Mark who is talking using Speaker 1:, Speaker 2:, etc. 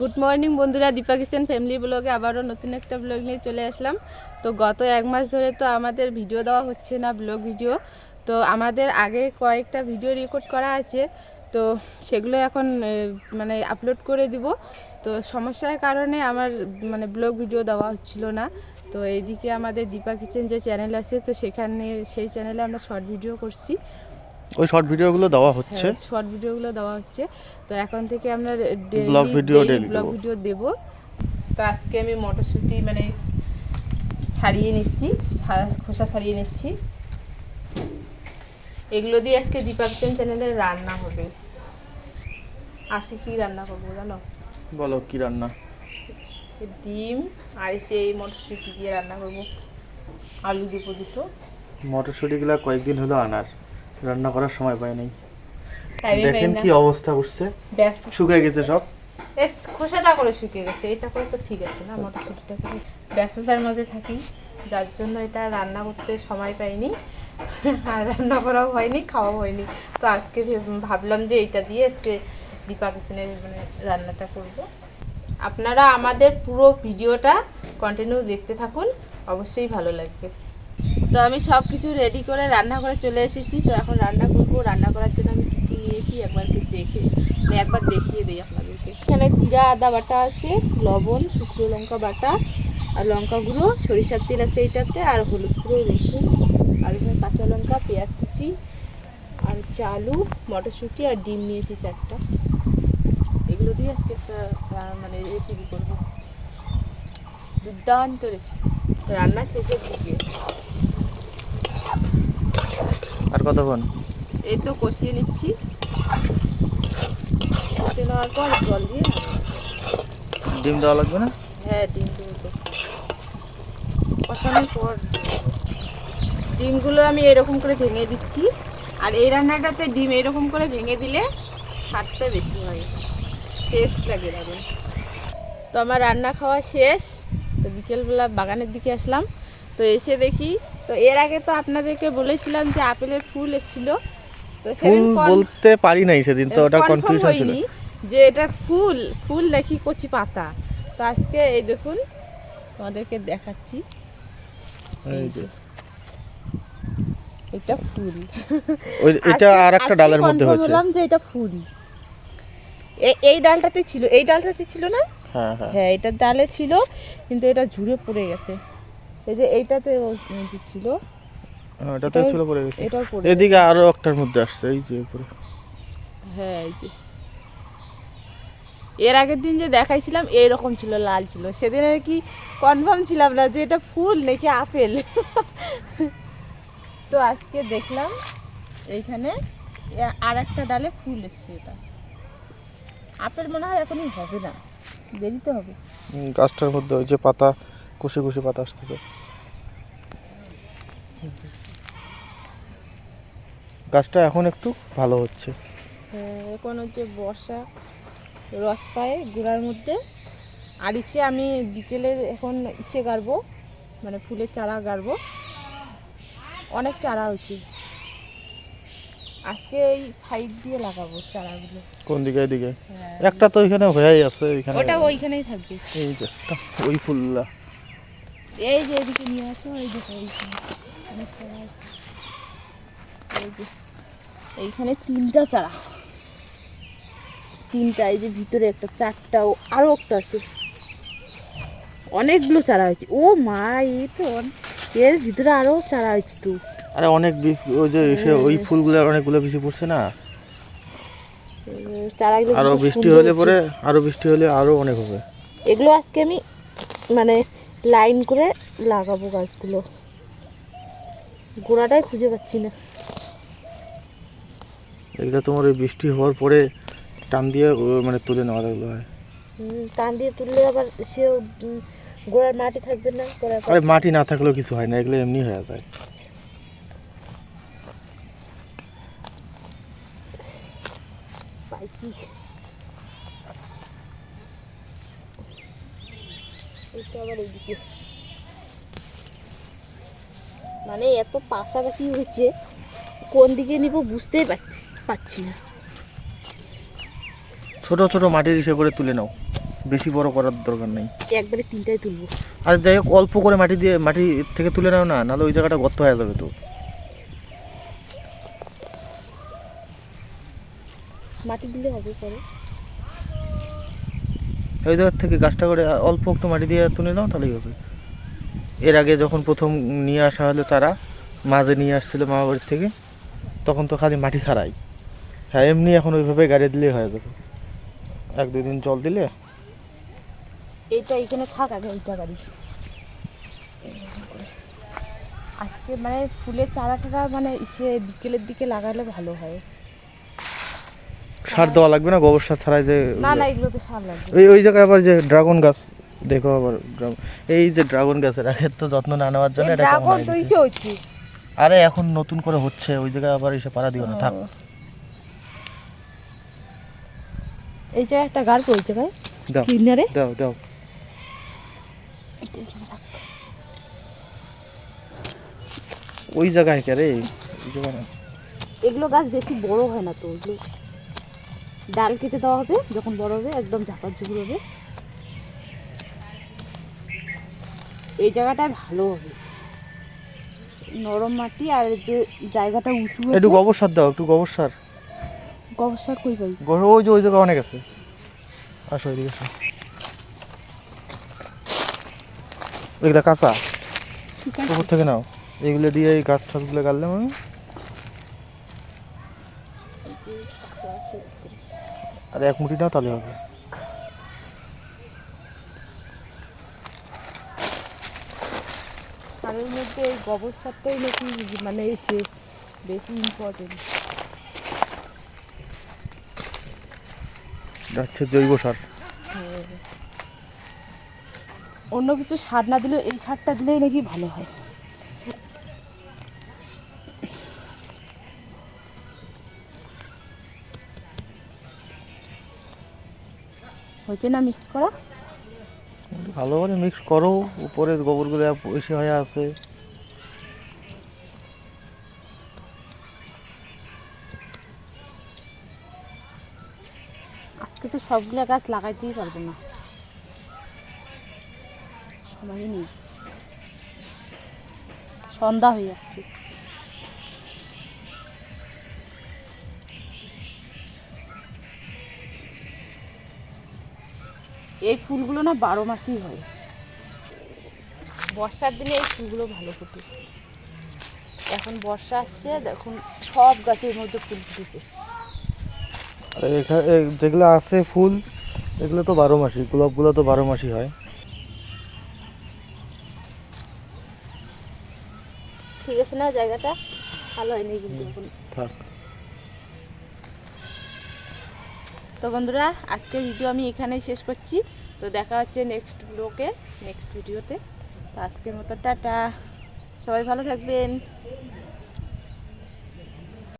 Speaker 1: Good morning বন্ধুরা। Dipa kitchen family ব্লগে আবারও নতুন একটা ব্লগ নিয়ে চলে আসলাম। তো গত এক মাস ধরে তো আমাদের ভিডিও দেওয়া হচ্ছে না ব্লগ ভিডিও তো আমাদের আগে কয়েকটা ভিডিও রেকর্ড করা আছে। তো সেগুলো এখন মানে আপলোড করে দিব। তো সমস্যার কারণে আমার মানে ব্লগ ভিডিও দেওয়া হচ্ছিল না। তো এইদিকে আমাদের দীপা কিচেন যে চ্যানেল আছে, তো সেখানে, সেই চ্যানেলে আমরা শর্ট ভিডিও করছি।
Speaker 2: ওই শর্ট ভিডিওগুলো দেওয়া হচ্ছে।
Speaker 1: হ্যাঁ শর্ট ভিডিওগুলো দেওয়া হচ্ছে। তো এখন থেকে আমরা
Speaker 2: video daily
Speaker 1: ব্লগ ভিডিও দেব। তো আজকে আমি মটরশুঁটি মানে ছাড়িয়ে নিচ্ছি খোসা ছাড়িয়ে নিচ্ছি। এগুলো দিয়ে আজকে দীপক চেন চ্যানেলে রান্না হবে। আজকে কি রান্না করব জানো?
Speaker 2: বলো কি রান্না?
Speaker 1: ডিম আর সেই মটরশুঁটি দিয়ে রান্না করব। আলু দেবো দুটো।
Speaker 2: মটরশুঁটিগুলো কয়েকদিন হলো আনার। রান্না করার সময় পাই নাই। দেখেন কি অবস্থা
Speaker 1: ব্যস্ত।
Speaker 2: শুকিয়ে গেছে সব।
Speaker 1: এস খোসাটা করে শুকিয়ে গেছে। এটা করে তো ঠিক আছে না মটরশুঁটিটা করে ব্যস্ততার মধ্যে থাকি। যার জন্য এটা রান্না করতে সময় পাইনি। আর রান্না করাও হয়নি খাওয়াও হয়নি। তো আজকে ভেব- ভাবলাম যে এইটা দিয়ে আজকে দীপা কিচেনের মানে রান্নাটা করব। আপনারা আমাদের পুরো ভিডিওটা কন্টিনিউ দেখতে থাকুন। অবশ্যই ভালো লাগবে। তো আমি সব কিছু রেডি করে রান্না করে চলে এসেছি। তো এখন রান্না করব। রান্না করার জন্য আমি কী কী নিয়েছি একবার দেখে মানে একবার দেখিয়ে দিই আপনাদেরকে। এখানে জিরা, আদা বাটা আছে, লবণ, শুকনো লঙ্কা বাটা, আর লঙ্কা গুঁড়ো, সরিষার তেল আছে এইটাতে, আর হলুদ গুঁড়ো, রসুন, আর এখানে কাঁচা লঙ্কা, পেঁয়াজ কুচি, আর আলু, মটরশুঁটি, আর ডিম নিয়েছি চারটা। এগুলো দিয়ে আজকে একটা মানে রেসিপি করব। দুর্দান্ত রেসিপি রান্না শেষের দিকে।
Speaker 2: আর কতক্ষণ?
Speaker 1: এই তো কষিয়ে নিচ্ছি। কষিয়ে নেওয়ার পর জল দিয়ে
Speaker 2: ডিম দেওয়া লাগবে না?
Speaker 1: হ্যাঁ ডিম দেবো তো। কষানোর পর ডিমগুলো আমি এরকম করে ভেঙে দিচ্ছি। আর এই রান্নাটাতে ডিম এরকম করে ভেঙে দিলে স্বাদটা বেশি হয়। টেস্ট লাগে দারুণ। তো আমার রান্না খাওয়া শেষ। তো বিকেলবেলা বাগানের দিকে আসলাম। তো এসে দেখি তো এর আগে তো আপনাদেরকে বলেছিলাম যে আপেলের ফুল এসেছিল। তো সেদিন
Speaker 2: বলতে পারি নাই সেদিন তো ওটা কনফিউশন ছিল।
Speaker 1: যে এটা ফুল ফুল নাকি কচি পাতা। তো আজকে এই দেখুন তোমাদেরকে দেখাচ্ছি।
Speaker 2: এই যে।
Speaker 1: এটা ফুল।
Speaker 2: ওই এটা আর একটা ডালের মধ্যে হয়েছে।
Speaker 1: হলাম যে এটা ফুল। এই ডালটাতে ছিল এই ডালটাতে ছিল না?
Speaker 2: হ্যাঁ হ্যাঁ।
Speaker 1: হ্যাঁ এটা ডালে ছিল কিন্তু এটা ঝুড়ে পড়ে গেছে। এই যে এইটাতে ছিল।
Speaker 2: এটা তো ছিল পড়ে গেছে।
Speaker 1: এটাও পড়ে
Speaker 2: এদিকে আরও একটার মধ্যে আসছে এই যে উপরে।
Speaker 1: হ্যাঁ এই যে। এর আগের দিন যে দেখাইছিলাম এইরকম ছিল লাল ছিল। সেদিন আর কি কনফার্ম ছিলাম না যে এটা ফুল নাকি আপেল। তো আজকে দেখলাম এইখানে আর একটা ডালে ফুল এসছে এটা। আপেল মনে হয় এখনই হবে না। দেরিতে হবে।
Speaker 2: গাছটার মধ্যে ওই যে পাতা কুশি কুশি পাতা আসতেছে। গাছটা এখন একটু ভালো হচ্ছে।
Speaker 1: হ্যাঁ, এখন হচ্ছে বর্ষা রস পায় গুঁড়ার মধ্যে। আর ইসে আমি বিকেলে এখন ইসে গাড়বো মানে ফুলের চারা গাড়বো। অনেক চারা হচ্ছে। আজকে এই সাইড দিয়ে লাগাবো চারাগুলো।
Speaker 2: কোন দিকে এদিকে?
Speaker 1: হ্যাঁ।
Speaker 2: একটা তো এখানে হয়েই আছে ওইখানে
Speaker 1: ওটা ওইখানেই থাকবে।
Speaker 2: এই যে ওই ফুললা
Speaker 1: এই যে এদিকে নিয়ে আসো এই যে এইখানে। এই যে তিনটা চারা। তিনটা এই যে ভিতরে একটা চারটা ও আরও একটা আছে। অনেকগুলো চারা হয়েছে। ও মা এই তো এর ভিতরে আরও চারা হয়েছে তো।
Speaker 2: আরে অনেক বীজ ওই যে এসে ওই ফুলগুলো অনেকগুলো বেশি পড়ছে না?
Speaker 1: চারাগুলো আরও
Speaker 2: বৃষ্টি হলে পরে আরও বৃষ্টি হলে আরও অনেক হবে।
Speaker 1: এগুলো আজকে আমি মানে লাইন করে লাগাবো গাছগুলো। গোড়াটাই খুঁজে পাচ্ছি না।
Speaker 2: এগুলো তোমার ওই বৃষ্টি হওয়ার পরে টান দিয়ে মানে তুলে নেওয়া লাগল হয়।
Speaker 1: টান দিয়ে তুললে আবার সে গোড়ার মাটি থাকবে না
Speaker 2: আরে মাটি না থাকলেও কিছু হয় না এগুলো এমনি হয়ে যায়।
Speaker 1: পাইছি। এটা আবার এইদিকে। মানে এত পাশাপাশি হয়েছে কোন দিকে নিব বুঝতেই পারছি পাচ্ছি না।
Speaker 2: ছোট ছোট মাটির ইসে করে তুলে নাও। বেশি বড় করার দরকার নেই।
Speaker 1: একবারে তিনটাই তুলবো।
Speaker 2: আর যাই হোক অল্প করে মাটি দিয়ে মাটি থেকে তুলে নাও না নাহলে ওই জায়গাটা গর্ত হয়ে যাবে তো।
Speaker 1: মাটি দিলে হবে পরে।
Speaker 2: ওই জায়গার থেকে গাছটা করে অল্প একটু মাটি দিয়ে তুলে নাও, তাহলেই হবে। এর আগে যখন প্রথম নিয়ে আসা হলো চারা, মাঝে নিয়ে আসছিল মামা বাড়ির থেকে, তখন তো খালি মাটি ছাড়াই। হ্যাঁ এমনি এখন ওইভাবে গাড়ি দিলেই হয়ে যাবে। এক দুই দিন জল দিলে।
Speaker 1: এইটা এখানে থাক আগে, এইটা গাড়ি আজকে মানে ফুলের চারাটা মানে সে বিকেলের দিকে লাগালে ভালো হয়।
Speaker 2: সার দেওয়া লাগবে না গোবর সার ছাড়াই যে
Speaker 1: না না এগুলোতে সার লাগবে।
Speaker 2: ওই ওই জায়গায় আবার যে ড্রাগন গাছ দেখো আবার এই যে ড্রাগন গাছের আগে তো যত্ন না নেওয়ার জন্য এটা
Speaker 1: ড্রাগন তো ইসে হচ্ছে।
Speaker 2: আরে এখন নতুন করে হচ্ছে ওই জায়গায় আবার এসে পাড়া দিও না থাক।
Speaker 1: এই যে একটা গাছ ওই জায়গায়
Speaker 2: দাও
Speaker 1: কিনারে।
Speaker 2: দাও দাও। ওই জায়গায় কে রে? ওই জায়গায় না।
Speaker 1: এগুলো গাছ বেশি বড় হয় না তো ডাল কেটে দেওয়া হবে যখন বড় হবে একদম ঝাঁপার ঝুঁকি হবে। এই জায়গাটায় ভালো হবে। নরম মাটি আর যে জায়গাটা উঁচু
Speaker 2: একটু গোবর সার দাও একটু গোবর সার।
Speaker 1: গোবর সার কই পাই?
Speaker 2: গোবর ওই যে ওই জায়গায় অনেক আছে। আসো এদিকে আসো। এগুলা কাঁচা? পুকুর থেকে নাও। এগুলো দিয়ে এই গাছ ঠাছগুলো গাড়লাম আমি আর এক মুঠি নাও তাহলে হবে।
Speaker 1: সারের মধ্যে এই গোবর সারটাই নাকি মানে এসে বেশি ইম্পর্টেন্ট
Speaker 2: হচ্ছে জৈব সার।
Speaker 1: অন্য কিছু সার না দিলেও এই সারটা দিলেই নাকি ভালো হয়। হয়েছে না মিক্স করা?
Speaker 2: ভালো করে মিক্স করো উপরে গোবরগুলো বেশি হয়ে আছে।
Speaker 1: আজকে তো সবগুলো গাছ লাগাইতেই পারব না। সময় নেই। সন্ধ্যা হয়ে আসছে। এই ফুলগুলো না বারো মাসই হয়। বর্ষার দিনে এই ফুলগুলো ভালো ফোটে। এখন বর্ষা আসছে দেখুন সব গাছের মধ্যে ফুল ফুটেছে।
Speaker 2: যেগুলো আছে ফুল এগুলো তো বারো মাসি গোলাপগুলো তো বারো মাসি হয়।
Speaker 1: ঠিক আছে না জায়গাটা ভালো হয়নি কিন্তু
Speaker 2: থাক।
Speaker 1: তো বন্ধুরা, আজকের ভিডিও আমি এখানেই শেষ করছি। তো দেখা হচ্ছে নেক্সট ব্লোকে নেক্সট ভিডিওতে তো আজকের মতো টাটা। সবাই ভালো থাকবেন।